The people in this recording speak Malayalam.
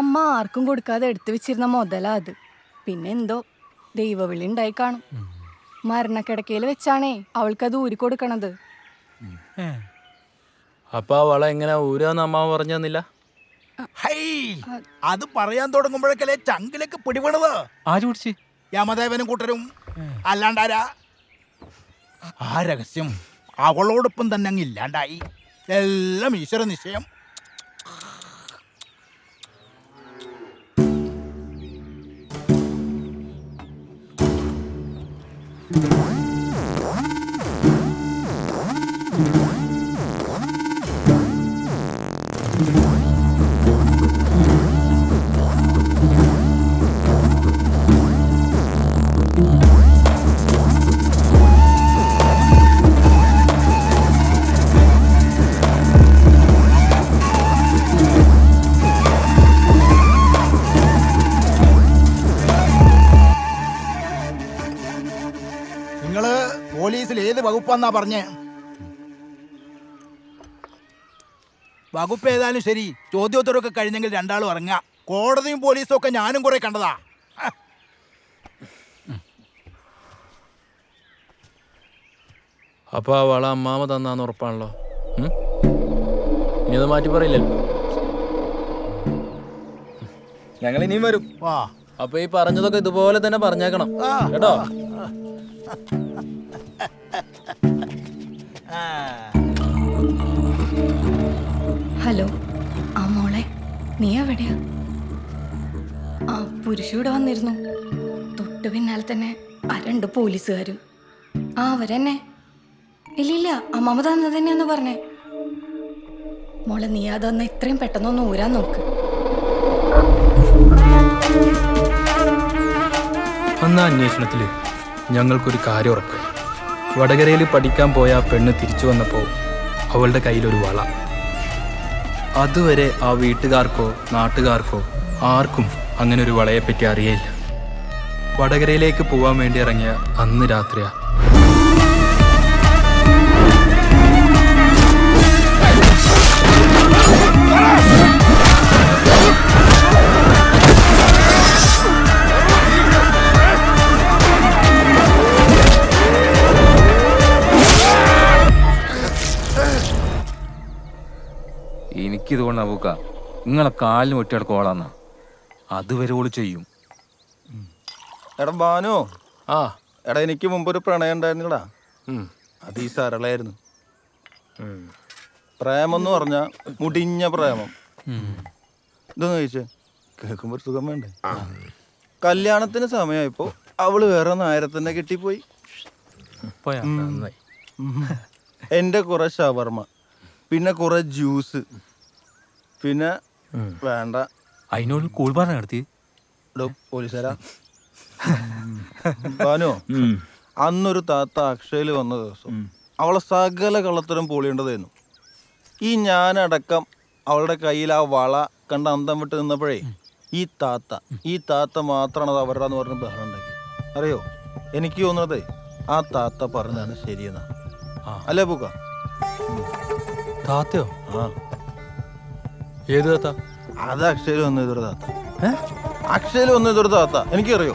അമ്മ ആർക്കും കൊടുക്കാതെ എടുത്തു വെച്ചിരുന്ന മുതലാ അത്. പിന്നെ എന്തോ ദൈവവിളി ഉണ്ടായി കാണും. മരണക്കിടക്കയിൽ വെച്ചാണേ അവൾക്കത് ഊരി കൊടുക്കണത്. അപ്പൊ അവളെ എങ്ങനെ ഊരാന്ന് അമ്മ പറഞ്ഞു തന്നില്ല അത് പറയാൻ തുടങ്ങുമ്പോഴേക്കല്ലേ ചങ്കിലേക്ക് പിടിപെടുന്നത് ആര് പിടിച്ച്? യമദേവനും കൂട്ടരും. അല്ലാണ്ടാരാ? ആ രഹസ്യം അവളോടൊപ്പം തന്നെ അങ്ങ് ഇല്ലാണ്ടായി. എല്ലാം ഈശ്വര നിശ്ചയം പോലീസിൽ ഏത് വകുപ്പാന്നാ പറഞ്ഞേ? വകുപ്പ് ഏതായാലും ശരി. ചോദ്യോത്തരമൊക്കെ കഴിഞ്ഞെങ്കിൽ രണ്ടാളും ഇറങ്ങാം കോടതിയും പോലീസും ഒക്കെ ഞാനും കുറെ കണ്ടതാ. അപ്പൊ ആ വള അമ്മാമ തന്നാന്ന് ഉറപ്പാണല്ലോ. ഇനി അത് മാറ്റി പറയില്ലല്ലോ. ഞങ്ങൾ ഇനിയും വരും. വാ. അപ്പൊ ഈ പറഞ്ഞതൊക്കെ ഇതുപോലെ തന്നെ പറഞ്ഞേക്കണം. കേട്ടോ? ആ. ഹലോ. ആ മോളെ നീ എവിടെയാ? ആ പുരുഷ ഇവിടെ വന്നിരുന്നു. തൊട്ട് പിന്നാലെ തന്നെ ആ രണ്ട് പോലീസുകാരും. ആ അവരെന്നെ? ഇല്ലില്ല അമ്മമ്മ തന്നത് തന്നെയാന്ന് പറഞ്ഞേ. മോളെ നീ അതൊന്ന് ഇത്രയും പെട്ടെന്നൊന്ന് ഊരാൻ നോക്ക്. അന്ന് അന്വേഷണത്തിൽ ഞങ്ങൾക്കൊരു കാര്യം ഉറപ്പായി വടകരയിൽ പഠിക്കാൻ പോയ ആ പെണ്ണ് തിരിച്ചു വന്നപ്പോൾ അവളുടെ കയ്യിലൊരു വള. അതുവരെ ആ വീട്ടുകാർക്കോ നാട്ടുകാർക്കോ ആർക്കും അങ്ങനെ ഒരു വളയെപ്പറ്റി അറിയില്ല വടകരയിലേക്ക് പോവാൻ വേണ്ടി ഇറങ്ങിയ അന്ന് രാത്രിയാ. എനിക്കിത് കൊണ്ട് അബൂക്ക നിങ്ങളെ കാലിന് ഒറ്റയാൾ കോളാന്ന. അതുവരെ ഓൾ ചെയ്യും. എടാ ബാനു. ആ. എടാ എനിക്ക് മുമ്പ് ഒരു പ്രണയം ഉണ്ടായിരുന്നില്ലടാ. അത് ഈ സരളായിരുന്നു. പ്രേമം എന്ന് പറഞ്ഞ മുടിഞ്ഞ പ്രേമം. ഇതൊന്ന് ചോദിച്ചേ? കേൾക്കുമ്പോ ഒരു സുഖം വേണ്ടേ? കല്യാണത്തിന് സമയമായപ്പോ അവൾ വേറെ നായരത്തന്നെ കെട്ടിപ്പോയി. പോയാ നന്നായി. എന്റെ കുറെ ഷവർമ്മ പിന്നെ കുറെ ജ്യൂസ് പിന്നെ. വേണ്ട. അതിനോട് കൂൾ പറഞ്ഞ നടത്തി പോലീസുകാരാ. ഉം. അന്നൊരു താത്ത അക്ഷയിൽ വന്ന ദിവസം അവളെ സകല കള്ളത്തരം പൊളിയേണ്ടതായിരുന്നു. ഈ ഞാനടക്കം അവളുടെ കയ്യിൽ ആ വള കണ്ട അന്തം വിട്ട് നിന്നപ്പോഴേ ഈ താത്ത ഈ താത്ത മാത്രമാണ് അത് അവരുടെ എന്ന് പറഞ്ഞ ബഹളം ഉണ്ടാക്കി അറിയോ? എനിക്ക് തോന്നുന്നത് ആ താത്ത പറഞ്ഞതാണ് ശരിയെന്നാ. അല്ലേ പൂക്ക? താത്തയോ? ആ. ഏത് താത്ത? അത് അക്ഷയിൽ വന്നു ഇതൊരു താത്ത അക്ഷയിൽ വന്നു ഇതൊരു താത്ത എനിക്കറിയോ?